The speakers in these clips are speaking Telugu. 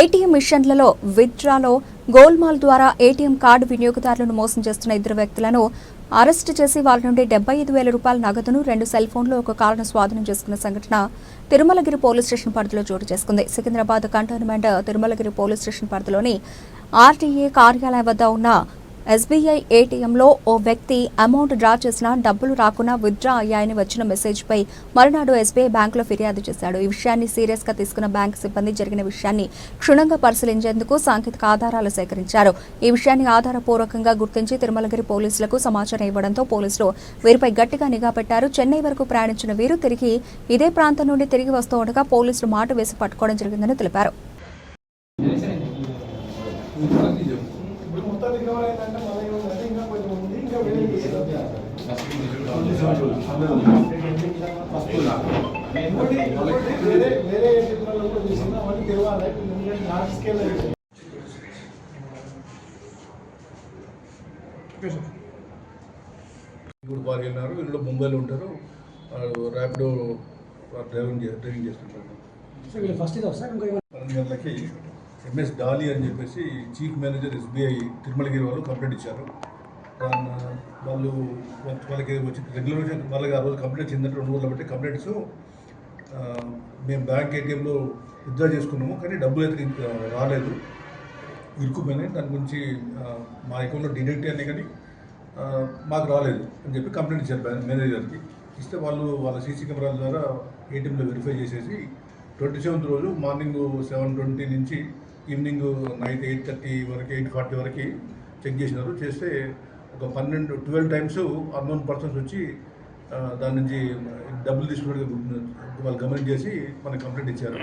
ఏటీఎం మిషన్లలో విత్డ్రాలో గోల్మాల్ ద్వారా ఏటీఎం కార్డు వినియోగదారులను మోసం చేస్తున్న ఇద్దరు వ్యక్తులను అరెస్ట్ చేసి వారి నుండి డెబ్బై ఐదు వేల రూపాయల నగదును రెండు సెల్ ఫోన్లు ఒక కారును స్వాధీనం చేసుకున్న సంఘటన తిరుమలగిరి పోలీస్ స్టేషన్ పరిధిలో చోటు చేసుకుంది. Secunderabad cantonment Tirumalagiri police station పరిధిలోని ఆర్టీఏ కార్యాలయం వద్ద ఉన్న ఎస్బీఐ ఏటీఎంలో ఓ వ్యక్తి అమౌంట్ డ్రా చేసినా డబ్బులు రాకున్నా విత్డ్రా అయ్యాయని వచ్చిన మెసేజ్పై మరునాడు ఎస్బీఐ బ్యాంకులో ఫిర్యాదు చేశాడు. ఈ విషయాన్ని సీరియస్గా తీసుకున్న బ్యాంకు సిబ్బంది జరిగిన విషయాన్ని క్షుణ్ణంగా పరిశీలించేందుకు సాంకేతిక ఆధారాలు సేకరించారు. ఈ విషయాన్ని ఆధారపూర్వకంగా గుర్తించి తిరుమలగిరి పోలీసులకు సమాచారం ఇవ్వడంతో పోలీసులు వీరిపై గట్టిగా నిఘా పెట్టారు. చెన్నై వరకు ప్రయాణించిన వీరు తిరిగి ఇదే ప్రాంతం నుండి తిరిగి వస్తూ ఉండగా పోలీసులు మాట వేసి పట్టుకోవడం జరిగిందని తెలిపారు. వేరే ఇంకోటి ఇంకోటి వేరే వేరే ఏటీఎంలలో కూడా చేసింది అవన్నీ తెలవాలి ఎందుకంటే లార్జ్ స్కేల్ ఇప్పుడు బాగా వెళ్ళినారు వీళ్ళు ముంబైలో ఉంటారు వాళ్ళు ర్యాపిడో డ్రైవింగ్ డ్రైవింగ్ చేస్తుంటారు ఫస్ట్ పన్నెండు గంటలకి ఎంఎస్ డాలి అని చెప్పేసి చీఫ్ మేనేజర్ ఎస్బీఐ తిరుమలగిరి వాళ్ళు కంప్లైంట్ ఇచ్చారు. వాళ్ళు వాళ్ళకి వచ్చి రెగ్యులర్ వాళ్ళకి ఆ రోజు కంప్లైంట్ చెందినట్టు రెండు రోజులు బట్టి కంప్లైంట్స్ మేము బ్యాంక్ ఏటీఎంలో విత్డ్రా చేసుకున్నాము కానీ డబ్బులు అయితే రాలేదు. ఇరుక్కుపోయినాయి. దాని గురించి మా అకౌంట్లో డిడక్ట్ అయినాయి కానీ మాకు రాలేదు అని చెప్పి కంప్లైంట్ ఇచ్చారు మేనేజర్కి ఇస్తే వాళ్ళు వాళ్ళ సీసీ కెమెరాల ద్వారా ఏటీఎంలో వెరిఫై చేసేసి ట్వంటీ సెవెంత్ రోజు మార్నింగ్ సెవెన్ ట్వంటీ నుంచి ఈవినింగ్ నైట్ ఎయిట్ థర్టీ వరకు ఎయిట్ ఫార్టీ వరకు చెక్ చేసినారు. చేస్తే ఒక పన్నెండు ట్వెల్వ్ టైమ్స్ అన్నోన్ పర్సన్స్ వచ్చి దాని నుంచి డబ్బులు తీసుకున్నట్టుగా వాళ్ళు గమనించేసి చేసి మనకి కంప్లైంట్ ఇచ్చారు.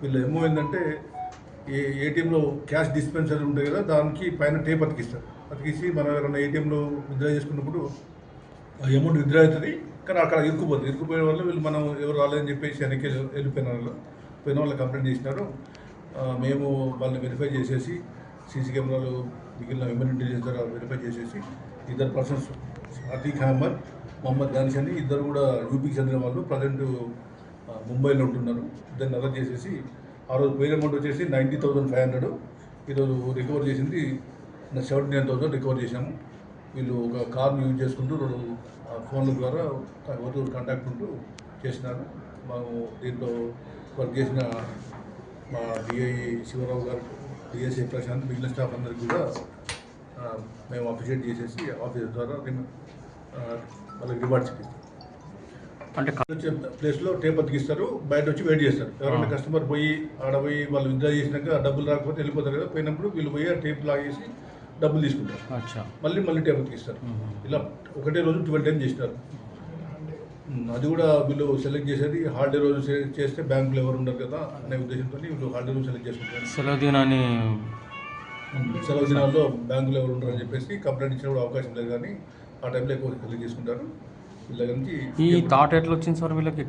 వీళ్ళు ఏమో ఏంటంటే ఏ ఏటీఎంలో క్యాష్ డిస్పెన్సర్ ఉంటాయి కదా దానికి పైన టేప్ అతికిస్తారు. అతికిసి మనం ఎవరైనా ఏటీఎంలో విత్డ్రా చేసుకున్నప్పుడు అమౌంట్ విత్డ్రా అవుతుంది కానీ అక్కడ ఇరుక్కుపోతుంది. ఇరుక్కుపోయే వల్ల వీళ్ళు మనం ఎవరు రాలేదని చెప్పేసి వెనక్కి వెళ్ళిపోయిన వాళ్ళు. పోయిన వాళ్ళు కంప్లైంట్ చేసినారు. మేము వాళ్ళని వెరిఫై చేసేసి సీసీ కెమెరాలు మిగిలిన హ్యూమన్ ఇంటెలిజెన్స్ ద్వారా వెరిఫై చేసేసి ఇద్దరు పర్సన్స్ అతీక్ అహ్మద్ మొహమ్మద్ దానిష్ అని ఇద్దరు కూడా యూపీకి చెందిన వాళ్ళు ప్రజెంట్ ముంబైలో ఉంటున్నారు. దాన్ని అరెస్ట్ చేసేసి ఆ రోజు పోయిన అమౌంట్ వచ్చేసి నైంటీ థౌసండ్ ఫైవ్ హండ్రెడ్. ఈరోజు రికవర్ చేసింది సెవెంటీ నైన్ థౌసండ్ రికవర్ చేశాము. వీళ్ళు ఒక కార్ను యూజ్ చేసుకుంటూ రెండు ఆ, ఫోన్ల ద్వారా ఎవరితో కాంటాక్ట్ ఉంటూ చేసినారు. మేము దీంట్లో వర్క్ చేసిన మా డిఐ శివరావు గారు డిఎస్ఏ ప్రశాంత్ మిగిలిన స్టాఫ్ అందరికి కూడా మేము అప్రిషియేట్ చేసేసి ఆఫీస్ ద్వారా వాళ్ళకి రివార్డ్స్ ఇప్పిస్తాం. అంటే ప్లేస్లో టేప్ అతికిస్తారు బయట వచ్చి వెయిట్ చేస్తారు. ఎవరైనా. కస్టమర్ పోయి ఆడ పోయి వాళ్ళు విత్డ్రా చేసినాక డబ్బులు రాకపోతే వెళ్ళిపోతారు కదా పోయినప్పుడు వీళ్ళు పోయి ఆ టేప్ లాగేసి డబ్బులు తీసుకుంటారు. అచ్చా. మళ్ళీ మళ్ళీ టేప్ అతికిస్తారు. ఇలా ఒకటే రోజు ట్వెల్వ్ టైం చేసినారు. అది కూడా వీళ్ళు సెలెక్ట్ చేసేది హాలిడే రోజు చేస్తే బ్యాంకులో ఎవరు ఉండరు కదా అనే ఉద్దేశంతో వీళ్ళు హాలిడే రోజు సెలెక్ట్ చేసుకుంటారు. సెలవు దినాన్ని సెలవు దినాల్లో బ్యాంకులో ఎవరు ఉండరు అని చెప్పేసి కంప్లైంట్ ఇచ్చినప్పుడు అవకాశం లేదు కానీ ఆ టైంలో ఎక్కువ సెలెక్ట్ చేసుకుంటారు. వీళ్ళ నుంచి ఈ థాట్ ఎట్లా వచ్చింది సార్ వీళ్ళకి?